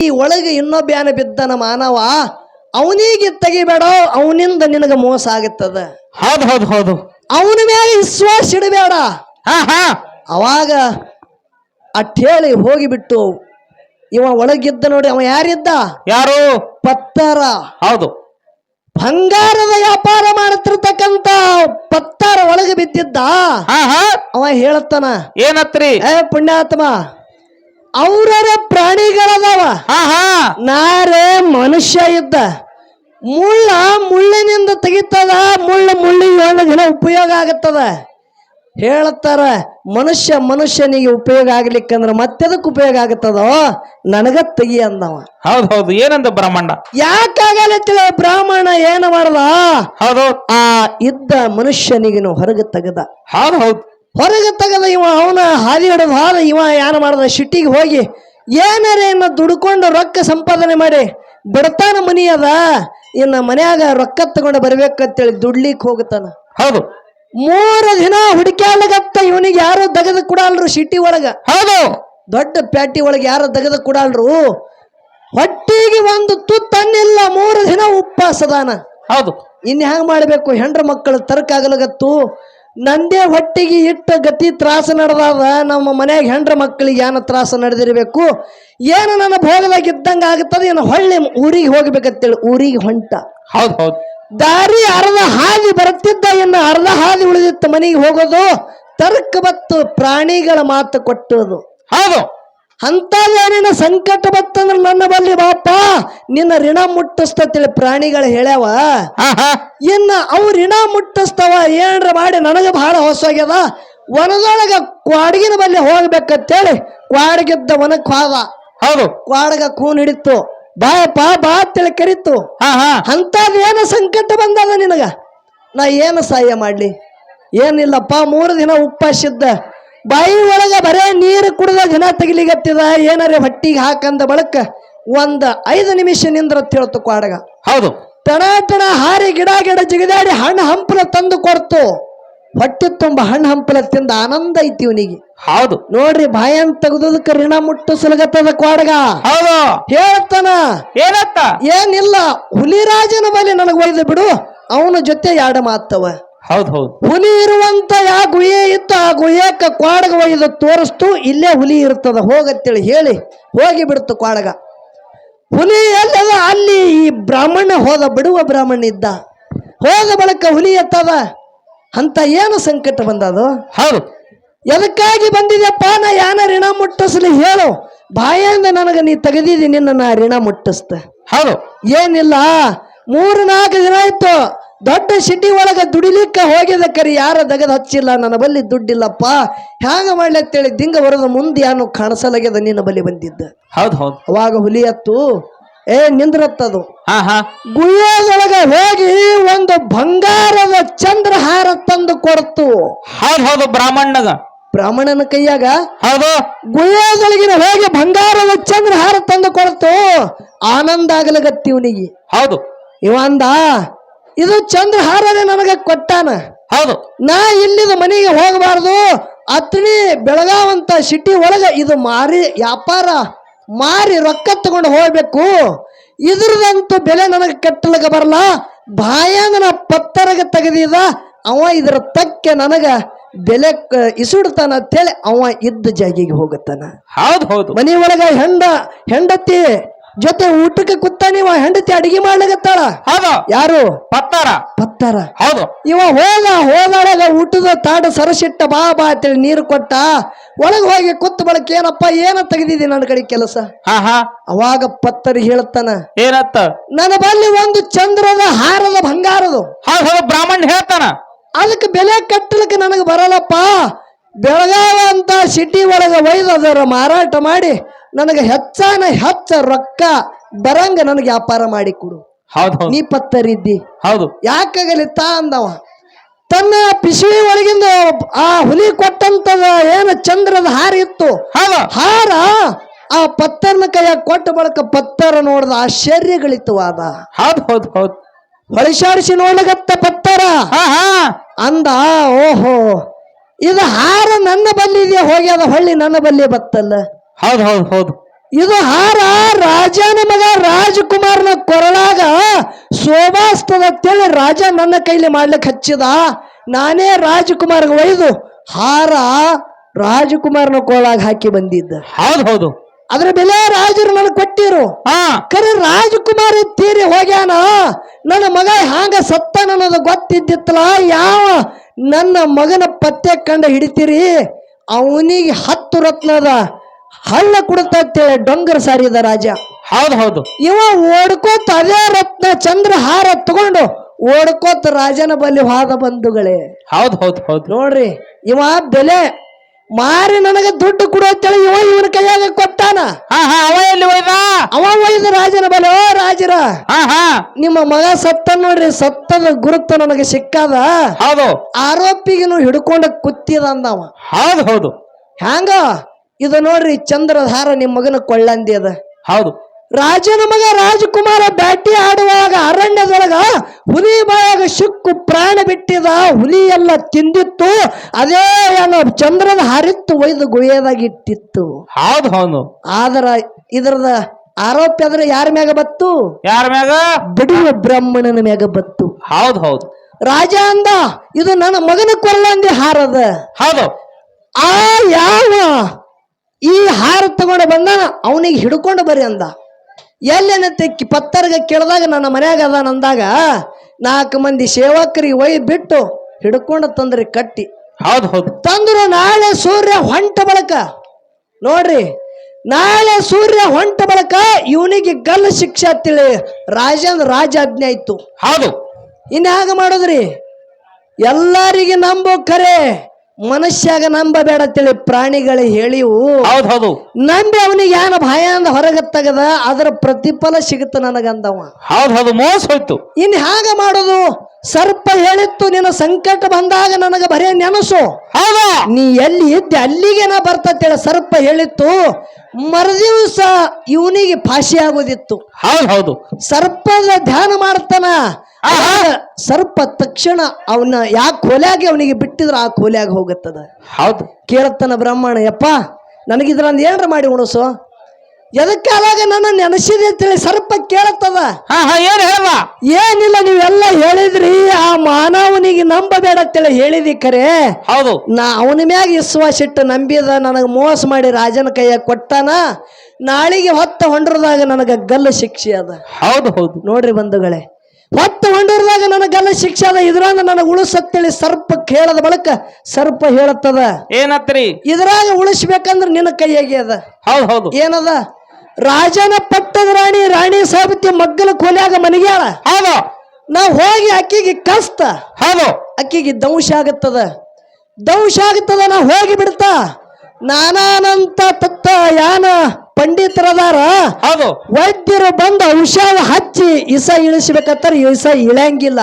ಈ ಒಳಗೆ ಇನ್ನೊಬ್ಬ ಬಿದ್ದನ ಮಾನವ? ಅವನಿಗೆ ತೆಗಿಬೇಡ ಅವನಿಂದ ನಿನಗ ಮೋಸ ಆಗುತ್ತದ. ಹೌದು ಹೌದು ಹೌದು. ಅವನ ಮೇಲೆ ವಿಶ್ವಾಸ ಇಡಬೇಡ. ಹಾ ಹಾ. ಅವಾಗ ಅಟ್ಟೇಳಿ ಹೋಗಿಬಿಟ್ಟು ಇವ ಒಳಗಿದ್ದ ನೋಡಿ ಅವ ಯಾರಿದ್ದ? ಯಾರು? ಪತ್ತರ. ಹೌದು. ಬಂಗಾರದ ವ್ಯಾಪಾರ ಮಾಡತಿರ್ತಕ್ಕಂತ ಪತ್ತಾರ ಒಳಗೆ ಬಿದ್ದಿದ್ದ? ಹಾ ಹಾ. ಅವ ಹೇಳತ್ತಾನ ಏನತ್ರಿ? ಏ ಪುಣ್ಯಾತ್ಮ ಅವ್ರರ ಪ್ರಾಣಿಗಳದಾವ. ನಾರೇ ಮನುಷ್ಯ ಇದ್ದ. ಮುಳ್ಳ ಮುಳ್ಳಿನಿಂದ ತೆಗಿತದ ಮುಳ್ಳ ಮುಳ್ಳಿ ಒಂದು ದಿನ ಉಪಯೋಗ ಆಗತ್ತದ. ಹೇಳ್ತಾರ ಮನುಷ್ಯ ಮನುಷ್ಯನಿಗೆ ಉಪಯೋಗ ಆಗ್ಲಿಕ್ಕಂದ್ರ ಮತ್ತೆದಕ್ಕೆ ಉಪಯೋಗ ಆಗತ್ತದೋ? ನನಗ ತೆಗಿ ಅಂದವ. ಹೌದು ಹೌದು ಏನಂದ ಯಾಕಾಗಲ್ಲ ತಿಳ ಬ್ರಾಹ್ಮಣ ಏನ ಮಾಡ್ದ? ಹೌದು ಆ ಇದ್ದ ಮನುಷ್ಯನಿಗೆ ಹೊರಗೆ ತೆಗದ. ಹೌದು ಹೌದು. ಹೊರಗೆ ತೆಗದ ಇವ ಅವನ ಹಾದಿ ಹೊಡೆದ ಹಾದ ಇವ ಯಾರು ಮಾಡ್ದ ಶಿಟ್ಟಿಗೆ ಹೋಗಿ ಏನಾರ ಇನ್ನ ದುಡ್ಕೊಂಡು ರೊಕ್ಕ ಸಂಪಾದನೆ ಮಾಡಿ ಬಡತಾನ ಮನಿ ಅದ ಇನ್ನ ಮನ್ಯಾಗ ರೊಕ್ಕ ತಗೊಂಡು ಬರ್ಬೇಕಂತೇಳಿ ದುಡ್ಲಿಕ್ಕೆ ಹೋಗುತ್ತಾನ. ಹೌದು. ಮೂರು ದಿನ ಹುಡುಕ್ಯಾಲಗತ್ತ ಇವನಿಗೆ ಯಾರು ದಗದ ಕೊಡಲ್ರು ಸಿಟಿ ಒಳಗ? ಹೌದು. ದೊಡ್ಡ ಪ್ಯಾಟಿ ಒಳಗೆ ಯಾರು ದಗದ ಕೊಡಲ್ರು? ಹೊಟ್ಟಿಗೆ ಒಂದು ತುತ್ತನ್ನಿಲ್ಲ ಮೂರು ದಿನ ಉಪವಾಸದಾನ ಹೌದು. ಇನ್ನು ಹ್ಯಾಂಗ ಮಾಡಬೇಕು? ಹೆಂಡ್ರ ಮಕ್ಕಳು ತರ್ಕಾಗಲಗತ್ತು ನಂದೇ ಹೊಟ್ಟೆಗೆ ಇಟ್ಟ ಗತಿ ತ್ರಾಸ ನಡೆದಾದ ನಮ್ಮ ಮನೆಯಾಗ ಹೆಂಡ್ರ ಮಕ್ಕಳಿಗೆ ಏನು ತ್ರಾಸ ನಡೆದಿರಬೇಕು? ಏನು ನನ್ನ ಭೋಗದಾಗ ಇದ್ದಂಗೆ ಆಗುತ್ತದೆ ಏನು ಹೊಳ್ಳಿ ಊರಿಗೆ ಹೋಗ್ಬೇಕಂತೇಳಿ ಊರಿಗೆ ಹೊಂಟ. ಹೌದು ಹೌದು. ದಾರಿ ಅರ್ಧ ಹಾದಿ ಬರುತ್ತಿದ್ದ ಇನ್ನು ಅರ್ಧ ಹಾದಿ ಉಳಿದಿತ್ತು ಮನೆಗೆ ಹೋಗೋದು ತರ್ಕ ಬತ್ತು ಪ್ರಾಣಿಗಳ ಮಾತು ಕೊಟ್ಟೋದು ಹೌದು. ಅಂತದೇನಿನ ಸಂಕಟ ಬತ್ತಂದ್ರ ನನ್ನ ಬಲ್ಲಿ ಬಾಪ ನಿನ್ನ ಋಣ ಮುಟ್ಟಿಸ್ತೇಳಿ ಪ್ರಾಣಿಗಳು ಹೇಳ್ಯಾವ. ಇನ್ನ ಅವು ಋಣ ಮುಟ್ಟಿಸ್ತಾವ ಏನ್ರ ಮಾಡಿ ನನಗೆ ಬಹಳ ಹೊಸವಾಗ್ಯದ ವನದೊಳಗ ಕ್ವಾಡಗಿನ ಬಲ್ಲಿ ಹೋಗ್ಬೇಕಂತೇಳಿ ಕ್ವಾಡಗಿದ್ದ ಒನಕ್ ಹೋದ. ಹೌದು. ಕ್ವಾಡಗ ಕೂನ್ ಹಿಡಿತು ಬಾಯಪ್ಪ ಬಾ ತಿಳಿ ಕರಿತು. ಹಾ ಹಾ ಅಂಥದ್ದು ಏನು ಸಂಕಟ ಬಂದದ ನಿನಗ? ನಾ ಏನು ಸಹಾಯ ಮಾಡ್ಲಿ? ಏನಿಲ್ಲಪ್ಪ ಮೂರು ದಿನ ಉಪ್ಪಾಸಿದ್ದ. ಬಾಯಿ ಒಳಗ ಬರೇ ನೀರು ಕುಡಿದ ದಿನ ತೆಗಿಲಿಗತ್ತಿದ ಏನಾರ ಹೊಟ್ಟಿಗೆ ಹಾಕಂದ ಬಳಕ ಒಂದ್ ಐದು ನಿಮಿಷ ನಿಂದ್ರ ತಿಳ್ತು ಕ್ವಾಡಗ ಹೌದು. ತಣ ತಣ ಹಾರಿ ಗಿಡ ಗಿಡ ಜಿಗಿದಾಡಿ ಹಣ್ಣು ಹಂಪಲ ತಂದು ಕೊಡ್ತು. ಹೊಟ್ಟೆ ತುಂಬ ಹಣ್ಣು ಹಂಪಲ ತಿಂದ ಆನಂದ ಐತಿ ಇವನಿಗೆ. ಹೌದು. ನೋಡ್ರಿ ಬಾಯನ್ ತೆಗೆದದಕ್ಕೆ ಋಣ ಮುಟ್ಟು ಸುಲಗತ್ತದ ಕ್ವಾಡಗ ಹೌದು. ಹೇಳ್ತಾನ. ಏನತ್ತ? ಏನಿಲ್ಲ ಹುಲಿರಾಜನ ಬಲಿ ನನಗೆ ಒಯ್ದು ಬಿಡು ಅವನ ಜೊತೆ ಯಾಡ ಮಾತವ. ಹೌದು ಹೌದು. ಹುಲಿ ಇರುವಂತ ಯಾ ಗುಹೆ ಇತ್ತು ಆ ಗುಹೆಕ್ಕ ಕ್ವಾಡಗ ಒಯ್ದು ತೋರಿಸ್ತು ಇಲ್ಲೇ ಹುಲಿ ಇರ್ತದ ಹೋಗತ್ತೇಳಿ ಹೇಳಿ ಹೋಗಿ ಬಿಡ್ತು ಕ್ವಾಡಗ. ಹುಲಿ ಎಲ್ಲದ ಅಲ್ಲಿ ಈ ಬ್ರಾಹ್ಮಣ ಹೋದ ಬಿಡುವ ಬ್ರಾಹ್ಮಣ ಇದ್ದ. ಹೋದ ಬಳಿಕ ಹುಲಿ ಎತ್ತದ ಅಂತ ಏನು ಸಂಕಟ ಬಂದದು? ಹೌದು. ಎದಕ್ಕಾಗಿ ಬಂದಿದ್ಯಪ್ಪ ನಾ ಯಾನ ಋಣ ಮುಟ್ಟಿಸ್ಲಿ ಹೇಳು. ಬಾಯಿಂದ ನನಗೆ ನೀ ತೆಗೆದಿದ್ದೀನಿ ನಿನ್ನ ನಾ ಋಣ ಮುಟ್ಟಿಸ್ತ ಹೌದು. ಏನಿಲ್ಲ ಮೂರು ನಾಲ್ಕು ದಿನ ಆಯ್ತು ದೊಡ್ಡ ಸಿಟಿ ಒಳಗ ದುಡಿಲಿಕ್ಕೆ ಹೋಗಿದ ಕರಿ ಯಾರ ದಗದ ಹಚ್ಚಿಲ್ಲ ನನ್ನ ಬಲ್ಲಿ ದುಡ್ಡಿಲ್ಲಪ್ಪ. ಹ್ಯಾಂಗ ಮಾಡ್ಲಿ ಅಂತೇಳಿ ದಿಂಗ ಬರೋದ ಮುಂದೆ ಯಾನು ಕಾಣಿಸಲಾಗ್ಯದ ನಿನ್ನ ಬಲಿ ಬಂದಿದ್ದ. ಹೌದು ಹೌದು. ಅವಾಗ ಹುಲಿ ಹತ್ತು ಏ ನಿಂದ್ರತ್ತದು. ಹಾ ಹಾ. ಹೋಗಿ ಒಂದು ಬಂಗಾರದ ಚಂದ್ರ ಹಾರ ತಂದು ಕೊಡ್ತು. ಹೌದು ಹೌದು ಬ್ರಾಹ್ಮಣಗ ಬ್ರಾಹ್ಮಣನ ಕೈಯಾಗ ಹೌದು. ಗುಹೆದೊಳಗಿನ ಹೋಗಿ ಬಂಗಾರದ ಚಂದ್ರ ಹಾರ ತಂದು ಕೊಡ್ತು. ಆನಂದ ಆಗಲಗತ್ತಿ ಇವನಿಗೆ. ಹೌದು. ಇವ ಅಂದ ಇದು ಚಂದ್ರಹಾರನೇ ನನಗೆ ಕೊಟ್ಟಾನ. ಹೌದು. ನಾ ಇಲ್ಲಿದ ಮನೆಗೆ ಹೋಗಬಾರ್ದು. ಅತ್ನಿ ಬೆಳಗಾವಂತ ಸಿಟಿ ಒಳಗೆ ಇದು ಮಾರಿ ವ್ಯಾಪಾರ ಮಾರಿ ರೊಕ್ಕ ತಗೊಂಡು ಹೋಗ್ಬೇಕು. ಇದ್ರದಂತೂ ಬೆಲೆ ನನಗೆ ಕಟ್ಟಲಿಕ್ಕೆ ಬರಲ್ಲ. ಬಾಯನ ಪತ್ತರಗ ತೆಗೆದಿದ ಅವ ಇದ್ರ ತಕ್ಕೆ ನನಗ ಬೆಲೆ ಕ- ಇಸುಡ್ತಾನ ಅಂತೇಳಿ ಅವ ಇದ್ದ ಜಾಗಿಗೆ ಹೋಗುತ್ತಾನ. ಹೌದು ಹೌದು. ಮನೆ ಒಳಗ ಹೆಂಡ ಹೆಂಡತಿ ಜೊತೆ ಊಟಕ್ಕೆ ಕುತ್ತ ನೀವ ಹೆಂಡತಿ ಅಡಿಗೆ ಮಾಡ್ಲಿಕತ್ತಾಳ? ಹೌದು. ಯಾರು? ಪತ್ತಾರ. ಪತ್ತಾರ. ಹೌದು. ಇವ ಹೋದ ಹೋದಾಳಗ ಊಟದ ತಾಡ ಸರಸಿಟ್ಟ ಬಾ ಬಾ ಅಂತೇಳಿ ನೀರು ಕೊಟ್ಟ ಒಳಗೆ ಹೋಗಿ ಕುತ್ತ ಬಳಕ ಏನಪ್ಪ ಏನ ತೆಗೆದಿದ್ದಿ ನನ್ನ ಕಡೆ ಕೆಲಸ? ಹಾ ಹಾ. ಅವಾಗ ಪತ್ತರಿ ಹೇಳ್ತಾನ ಏನತ್ತ? ನನ್ನ ಬಲ್ಲಿ ಒಂದು ಚಂದ್ರದ ಹಾರದ ಬಂಗಾರದು. ಹೌದು ಹೌದು ಬ್ರಾಹ್ಮಣ ಹೇಳ್ತಾನ. ಅದಕ್ಕೆ ಬೆಲೆ ಕಟ್ಟಲಿಕ್ಕೆ ನನಗೆ ಬರಲ್ಲಪ್ಪ. ಬೆಳಗಾವ ಅಂತ ಸಿಟಿ ಒಳಗೆ ಒಯ್ದು ಅದರ ಮಾರಾಟ ಮಾಡಿ ನನಗೆ ಹೆಚ್ಚಾನ ಹೆಚ್ಚ ರೊಕ್ಕ ಬರಂಗ ನನಗೆ ವ್ಯಾಪಾರ ಮಾಡಿ ಕೊಡು. ಹೌದು ನೀ ಪತ್ತರಿದ್ದಿ. ಹೌದು. ಯಾಕಾಗಲಿ ತಾ ಅಂದವ. ತನ್ನ ಪಿಶವಿ ಒಳಗಿಂದ ಆ ಹುಲಿ ಕೊಟ್ಟಂತದ ಏನು ಚಂದ್ರದ ಹಾರ ಇತ್ತು. ಹಾರ ಆ ಪತ್ತರ್ನ ಕೈಯಾಗ ಕೊಟ್ಟ ಬಳಕ ಪತ್ತರ ನೋಡ್ದ ಆಶ್ಚರ್ಯಗಳಿತ್ತು ಆದ. ಹೌದು ಹೌದು ಹೌದು. ಹೊಳಿಸಾಡಿಸಿ ನೋಡ್ಲಗತ್ತ ಪತ್ತರ. ಅಂದ ಓಹೋ ಇದು ಹಾರ ನನ್ನ ಬಲ್ಲಿ ಇದೆಯಾ ಹೋಗ್ಯದ ಹೊಳ್ಳಿ ನನ್ನ ಬಲ್ಲಿ ಬತ್ತಲ್ಲ. ಹೌದು ಹೌದು ಹೌದು. ಇದು ಹಾರ ರಾಜನ ಮಗ ರಾಜಕುಮಾರನ ಕೊರಳಾಗ ಶೋಭಾಸ್ತದ ಅಂತೇಳಿ ರಾಜ ನನ್ನ ಕೈಲಿ ಮಾಡ್ಲಿಕ್ಕೆ ಹಚ್ಚಿದ. ನಾನೇ ರಾಜಕುಮಾರ್ಗೆ ಒಯ್ದು ಹಾರ ರಾಜಕುಮಾರನ ಕೊರಳಾಗ ಹಾಕಿ ಬಂದಿದ್ದ. ಹೌದು ಹೌದು. ಅದ್ರ ಬೆಲೆ ರಾಜರು ನನಗೆ ಕೊಟ್ಟಿರು. ಕರೆ ರಾಜಕುಮಾರ ತೀರಿ ಹೋಗ್ಯಾನ. ನನ್ನ ಮಗ ಹಾಂಗ ಸತ್ತ ಅನ್ನೋದು ಗೊತ್ತಿದ್ದಿತ್ತಲ್ಲ ಯಾವ ನನ್ನ ಮಗನ ಪತ್ತೆ ಕಂಡು ಹಿಡಿತೀರಿ? ಅವನಿಗೆ ಹತ್ತು ರತ್ನದ ಹಳ್ಳ ಕೊಡುತ್ತಂತೇಳಿ ಡೊಂಗರ್ ಸಾರಿದ ರಾಜ. ಹೌದು ಹೌದು. ಇವ ಓಡ್ಕೋತ ಅದೇ ರತ್ನ ಚಂದ್ರ ಹಾರ ತಗೊಂಡು ಓಡ್ಕೋತ ರಾಜನ ಬಲ್ಲಿ ವಾದ ಬಂಧುಗಳೇ. ಹೌದು ಹೌದು ಹೌದು. ನೋಡ್ರಿ ಇವ ಬೆಲೆ ಮಾರಿ ನನಗೆ ದುಡ್ಡು ಕೊಡು ಅಂತೇಳಿ ಇವ ಇವನ ಕೈಯಾಗ ಕೊಟ್ಟಾನ. ಹಾ ಹಾ ಅವ ಎಲ್ಲಿ ಹೋಯ್ದ ಅವ ಒಯ್ದ ರಾಜನ ಬಲೆ ಓ ರಾಜರ. ಹಾ ಹಾ. ನಿಮ್ಮ ಮಗ ಸತ್ತ ನೋಡ್ರಿ ಸತ್ತದ ಗುರುತು ನನಗೆ ಸಿಕ್ಕಾದ. ಹೌದು. ಆರೋಪಿಗಿನು ಹಿಡ್ಕೊಂಡ ಕುತ್ತಿದ ಅಂದವ. ಹೌದು ಹೌದು. ಹ್ಯಾಂಗ? ಇದು ನೋಡ್ರಿ ಚಂದ್ರದ ಹಾರ ನಿಮ್ಮ ಮಗನ ಕೊಳ್ಳಂದಿ ಅದ. ಹೌದು. ರಾಜನ ಮಗ ರಾಜಕುಮಾರ ಬ್ಯಾಟಿ ಆಡುವಾಗ ಅರಣ್ಯದೊಳಗ ಹುಲಿ ಬಾಯಾಗ ಸಿಕ್ಕು ಪ್ರಾಣ ಬಿಟ್ಟಿದ ಹುಲಿ ಎಲ್ಲ ತಿಂದಿತ್ತು ಅದೇ ಏನೋ ಚಂದ್ರದ ಹರಿತ್ತು ಒಯ್ದು ಗುಳಿಯದಾಗ ಇಟ್ಟಿತ್ತು. ಹೌದ್ ಹೌದು. ಆದ್ರ ಇದ್ರದ ಆರೋಪ ಆದ್ರೆ ಯಾರ ಮ್ಯಾಗ ಬತ್ತು? ಯಾರ ಮ್ಯಾಗ? ಬಿಡುವ ಬ್ರಾಹ್ಮಣನ ಮ್ಯಾಗ ಬತ್ತು. ಹೌದು ಹೌದು. ರಾಜ ಅಂದ ಇದು ನನ್ನ ಮಗನ ಕೊಲ್ಲಂದಿ ಹಾರದ. ಹೌದು. ಆ ಯಾವ ಈ ಹಾರ ತಗೊಂಡು ಬಂದ ಅವನಿಗೆ ಹಿಡ್ಕೊಂಡು ಬರ್ರಿ ಅಂದ. ಎಲ್ಲೇನತ್ತೆ ಪತ್ತರ್ಗ ಕೇಳಿದಾಗ ನನ್ನ ಮನ್ಯಾಗ ಅದ ನಂದಾಗ ನಾಲ್ಕು ಮಂದಿ ಸೇವಕರಿಗೆ ಒಯ್ ಬಿಟ್ಟು ಹಿಡ್ಕೊಂಡು ತಂದ್ರಿ ಕಟ್ಟಿ. ಹೌದ್ ಹೌದು. ತಂದ್ರು ನಾಳೆ ಸೂರ್ಯ ಹೊಂಟ ಬಳಕ. ನೋಡ್ರಿ ನಾಳೆ ಸೂರ್ಯ ಹೊಂಟ ಬಳಕ ಇವನಿಗೆ ಗಲ್ಲ ಶಿಕ್ಷೆ ತಿಳಿ ರಾಜ ರಾಜಾಜ್ಞೆ ಆಯ್ತು. ಹೌದು. ಇನ್ನು ಹೇಗೆ ಮಾಡೋದ್ರಿ? ಎಲ್ಲರಿಗೆ ನಂಬೋ ಕರೆ. ಮನುಷ್ಯಾಗ ನಂಬಬೇಡ ಅಂತೇಳಿ ಪ್ರಾಣಿಗಳು ಹೇಳಿವು. ಹೌದ್ ಹೌದು ನಂಬಿ ಅವನಿಗೆ ಏನ ಭಯ ಅಂದ ಹೊರಗೆ ತೆಗದ ಅದರ ಪ್ರತಿಫಲ ಸಿಗುತ್ತ ನನಗಂದವ. ಹೌದ್ ಹೌದು ಮೋಸ ಹೋಯ್ತು. ಇನ್ ಹಾಗ ಮಾಡೋದು? ಸರ್ಪ ಹೇಳಿತ್ತು ನಿನ್ನ ಸಂಕಟ ಬಂದಾಗ ನನಗೆ ಬರೇ ನೆನಸು. ಹೌದಾ? ನೀ ಎಲ್ಲಿ ಇದ್ದೆ ಅಲ್ಲಿಗೆ ನಾ ಬರ್ತೇಳ ಸರ್ಪ ಹೇಳಿತ್ತು. ಮರುದಿವಸ ಇವನಿಗೆ ಫಾಶಿ ಆಗೋದಿತ್ತು. ಹೌದ್ ಹೌದು ಸರ್ಪದ ಧ್ಯಾನ ಮಾಡ್ತಾನ. ಸರ್ಪ ತಕ್ಷಣ ಅವನ ಯಾ ಕೋಲ್ಯಾಗ ಅವನಿಗೆ ಬಿಟ್ಟಿದ್ರ ಆ ಕೋಲ್ಯಾಗ ಹೋಗುತ್ತದ. ಹೌದು. ಕೇಳತ್ತನ ಬ್ರಾಹ್ಮಣ ಯಪ್ಪ ನನಗಿದ್ರಂದು ಏನ್ರ ಮಾಡಿ ಉಣಸು? ಎದಕ್ಕಾದಾಗ ನನ್ನ ನೆನಸಿದೆ ಅಂತೇಳಿ ಸರ್ಪ ಕೇಳತ್ತದ? ಏನ್ ಹೇಳ ಏನಿಲ್ಲ ನೀವೆಲ್ಲ ಹೇಳಿದ್ರಿ ಆ ಮಾನವನಿಗೆ ನಂಬಬೇಡ ಅಂತೇಳಿ ಹೇಳಿದಿ ಕರೆ. ಹೌದು. ನಾ ಅವನ ಮ್ಯಾಗ ವಿಶ್ವಾಸ ಇಟ್ಟು ನಂಬಿದ ನನಗೆ ಮೋಸ ಮಾಡಿ ರಾಜನ ಕೈಯ ಕೊಟ್ಟಾನ. ನಾಳಿಗೆ ಹೊತ್ತ ಹೊಂಡ್ರದಾಗ ನನಗೆ ಗಲ್ಲ ಶಿಕ್ಷೆ ಅದ. ಹೌದು ಹೌದು. ನೋಡ್ರಿ ಬಂಧುಗಳೇ ಹೊತ್ತ ಹೊಂಡರ್ದಾಗ ನನಗೆಲ್ಲ ಶಿಕ್ಷೆ ಅದ ಇದ್ರಾಗ ನನಗೆ ಉಳಿಸತ್ತೇಳಿ ಸರ್ಪ ಕೇಳದ ಬಳಕ ಸರ್ಪ ಹೇಳತ್ತದ. ಏನತ್ರಿ? ಇದ್ರಾಗ ಉಳಿಸ್ಬೇಕಂದ್ರೆ ನಿನ್ನ ಕೈಯಾಗೆ ಅದ. ಹೌದ್ ಹೌದು. ಏನದ? ರಾಜನ ಪಟ್ಟದ ರಾಣಿ ರಾಣಿ ಸಾಬಿತಿ ಮಗ್ಗಲ ಕೊಲ್ಯಾಗ ಮನಿಗ್ಯಾಳ. ಹೌದು. ನಾ ಹೋಗಿ ಅಕ್ಕಿಗೆ ಕಸ್ತ. ಹೌದು. ಅಕ್ಕಿಗೆ ದಂಶ ಆಗತ್ತದ. ದಂಶ ಆಗತ್ತದ ನಾ ಹೋಗಿ ಬಿಡ್ತಾ. ನಾನಾನಂತ ತತ್ತ ಯಾನ ಪಂಡಿತರದಾರ. ಹೌದು. ವೈದ್ಯರು ಬಂದು ಔಷಧ ಹಚ್ಚಿ ಇಸ ಇಳಿಸ್ಬೇಕತ್ತಾರ ಇಸ ಇಳಂಗಿಲ್ಲ.